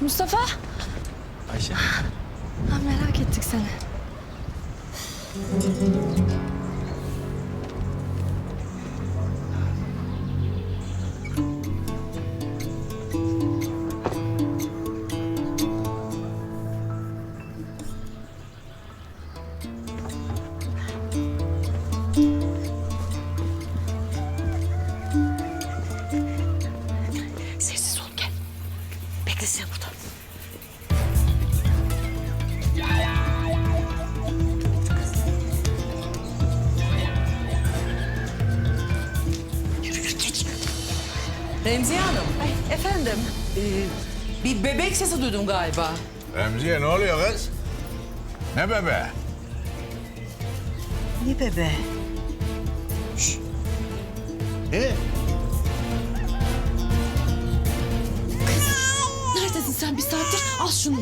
Mustafa. Ayşe. Ha, merak ettik seni. Remziye Hanım, Efendim? e, bir bebek sesi duydum galiba. Remziye ne oluyor kız? Ne bebe? Ne bebe? Ne? Neredesin sen bir saattir? Al şunu.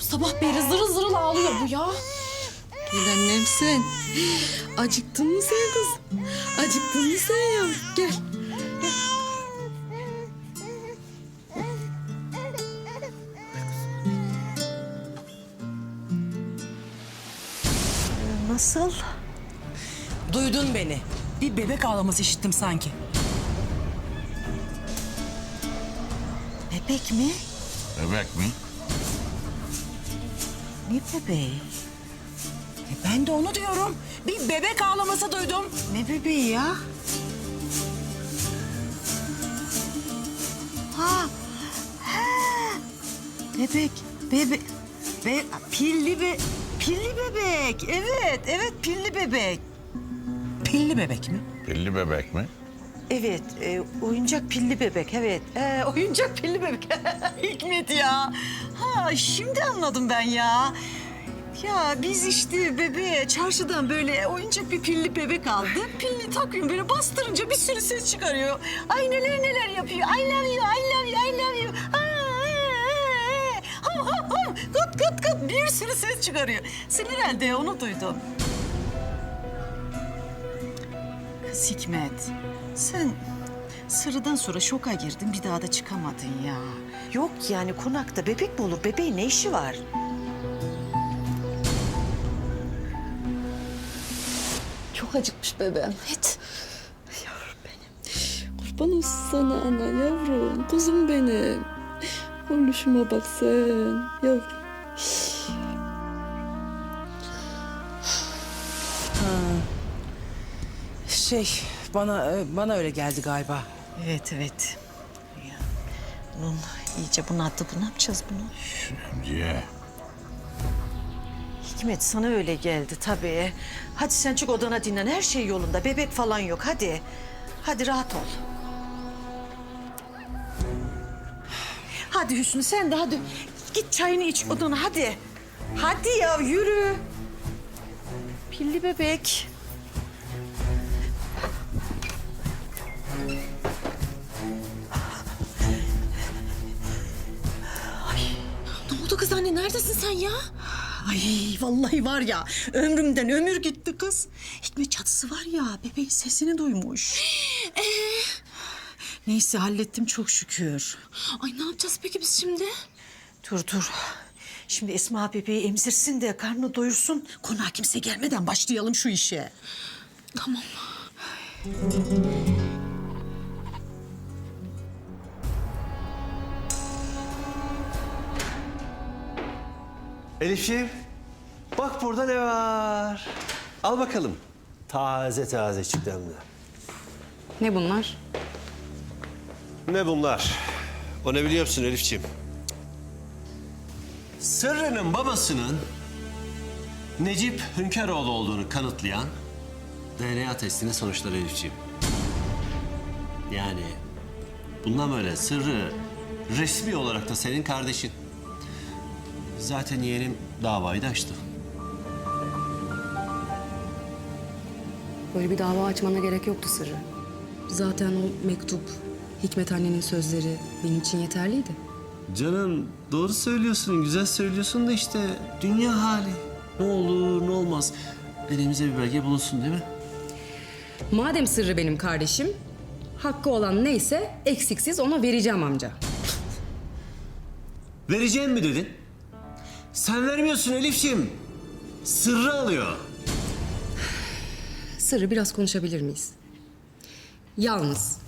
Sabah beri zırıl zırıl ağlıyor bu ya. Gel annem sen. Acıktın mı sen kız? Acıktın mı sen yavrum? Gel. Nasıl? Duydun beni. Bir bebek ağlaması işittim sanki. Bebek mi? Bebek mi? Ne bebeği? E, ben de onu diyorum. Bir bebek ağlaması duydum. Ne bebeği ya? Ha. Ha. Bebek. Bebek. Be pilli be pilli bebek. Evet, evet pilli bebek. Pilli bebek mi? Pilli bebek mi? Evet, e, oyuncak pilli bebek. Evet, e, oyuncak pilli bebek. Hikmet ya. Ha, şimdi anladım ben ya. Ya biz işte bebeğe çarşıdan böyle oyuncak bir pilli bebek aldık. Pilini takıyorum böyle bastırınca bir sürü ses çıkarıyor. Ay neler neler yapıyor. I love you, I love you, I love you. Aa, Kıt kıt kıt bir sürü ses çıkarıyor. Sen herhalde onu duydun. Kız Hikmet, sen sırıdan sonra şoka girdin bir daha da çıkamadın ya. Yok yani konakta bebek mi olur? Bebeğin ne işi var? Çok acıkmış bebeğim. Hiç. Yavrum benim. Kurban olsun sana ana yavrum. Kuzum benim. Oğluşuma bak sen. Yavrum. Şey, bana e, bana öyle geldi galiba. Evet evet. Ya, bunun iyice bunalttı. Bu ne yapacağız bunu? Remziye. Hikmet sana öyle geldi tabii. Hadi sen çık odana dinlen. Her şey yolunda. Bebek falan yok. Hadi. Hadi rahat ol. Hadi Hüsnü sen de hadi. Git çayını iç odana hadi. Hadi ya yürü. Pilli bebek. Ne oldu kız anne? Neredesin sen ya? Ay vallahi var ya ömrümden ömür gitti kız. Hikmet çatısı var ya bebeğin sesini duymuş. Neyse hallettim çok şükür. Ay ne yapacağız peki biz şimdi? Dur dur. Şimdi Esma bebeği emzirsin de karnını doyursun. Konağa kimse gelmeden başlayalım şu işe. Tamam. Elifciğim, bak burada ne var? Al bakalım. Taze taze çıktı hem de. Ne bunlar? Ne bunlar? O ne biliyor musun Elifciğim? Sırrı'nın babasının Necip Hünkaroğlu olduğunu kanıtlayan DNA testinin sonuçları Elifciğim. Yani bundan böyle Sırrı resmi olarak da senin kardeşin. Zaten yeğenim davayı da açtı. Böyle bir dava açmana gerek yoktu Sırrı. Zaten o mektup, Hikmet annenin sözleri benim için yeterliydi. Canım doğru söylüyorsun, güzel söylüyorsun da işte dünya hali. Ne olur ne olmaz. Elimizde bir belge bulunsun değil mi? Madem Sırrı benim kardeşim, hakkı olan neyse eksiksiz ona vereceğim amca. Vereceğim mi dedin? Sen vermiyorsun Elif'ciğim. Sırrı alıyor. Sırrı biraz konuşabilir miyiz? Yalnız.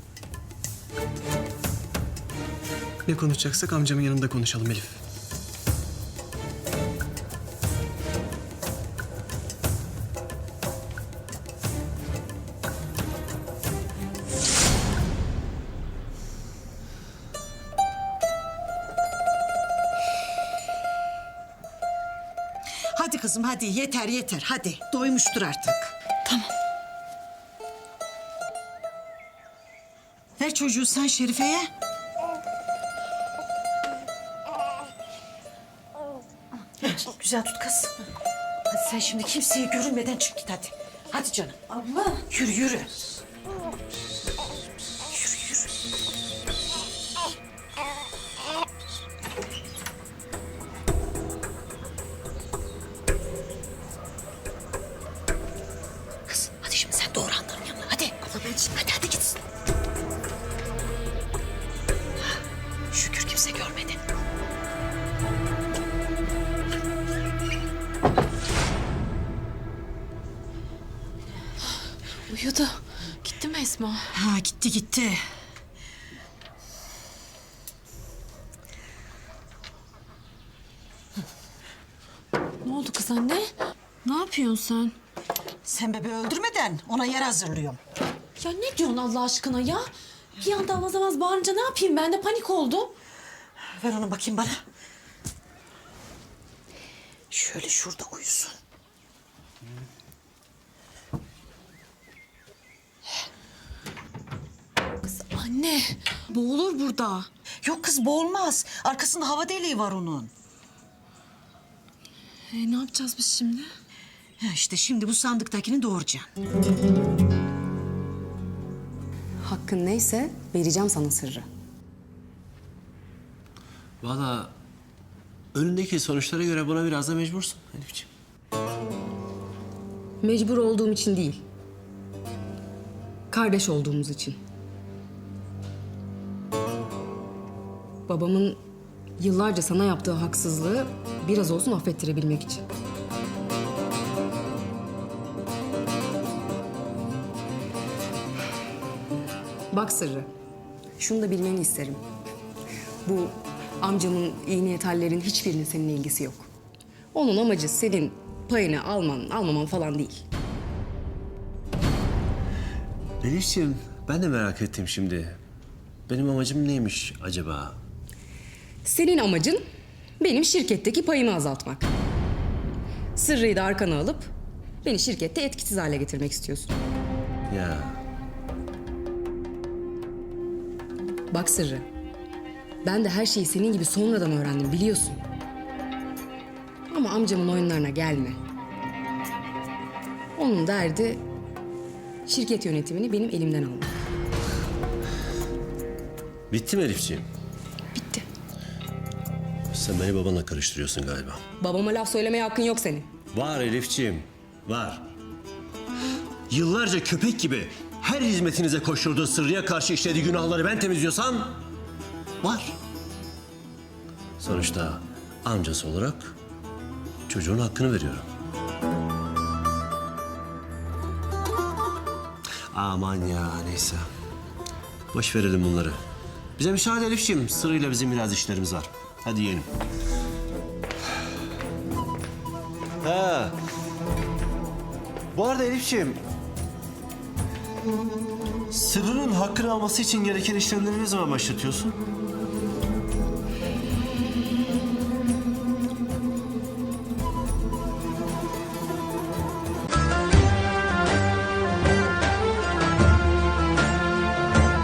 Ne konuşacaksak amcamın yanında konuşalım Elif. Hadi kızım hadi yeter yeter hadi. Doymuştur artık. Tamam. Ver çocuğu sen Şerife'ye. Güzel tut kız. Hadi sen şimdi kimseye görünmeden çık git hadi. Hadi canım. Abla. Yürü yürü. Esma? Ha gitti gitti. Ne oldu kız anne? Ne yapıyorsun sen? Sen bebeği öldürmeden ona yer hazırlıyorum. Ya ne diyorsun Allah aşkına ya? Bir anda avaz avaz bağırınca ne yapayım ben de panik oldum. Ver onu bakayım bana. Şöyle şurada uyusun. Kız anne boğulur burada. Yok kız boğulmaz. Arkasında hava deliği var onun. E, ne yapacağız biz şimdi? Ha işte şimdi bu sandıktakini doğuracaksın. Hakkın neyse vereceğim sana sırrı. Valla önündeki sonuçlara göre buna biraz da mecbursun Elif'ciğim. Mecbur olduğum için değil. Kardeş olduğumuz için. Babamın yıllarca sana yaptığı haksızlığı biraz olsun affettirebilmek için. Bak sırrı. Şunu da bilmeni isterim. Bu amcamın iyi niyet hallerin hiçbirinin seninle ilgisi yok. Onun amacı senin payını alman, almaman falan değil. Elif'ciğim ben de merak ettim şimdi. Benim amacım neymiş acaba? Senin amacın benim şirketteki payımı azaltmak. Sırrıyı da arkana alıp beni şirkette etkisiz hale getirmek istiyorsun. Ya Bak Sırrı, ben de her şeyi senin gibi sonradan öğrendim biliyorsun. Ama amcamın oyunlarına gelme. Onun derdi şirket yönetimini benim elimden almak. bitti mi Elif'ciğim? Sen beni babanla karıştırıyorsun galiba. Babama laf söylemeye hakkın yok senin. Var Elif'ciğim, var. Yıllarca köpek gibi her hizmetinize koşturduğu sırrıya karşı işlediği günahları ben temizliyorsam... Var. Sonuçta amcası olarak çocuğun hakkını veriyorum. Aman ya neyse. Boş verelim bunları. Bize müsaade Elif'ciğim. Sırrıyla bizim biraz işlerimiz var. Hadi yiyelim. Ha. Bu arada Elif'ciğim... Sırrının hakkını alması için gereken işlemleri ne zaman başlatıyorsun?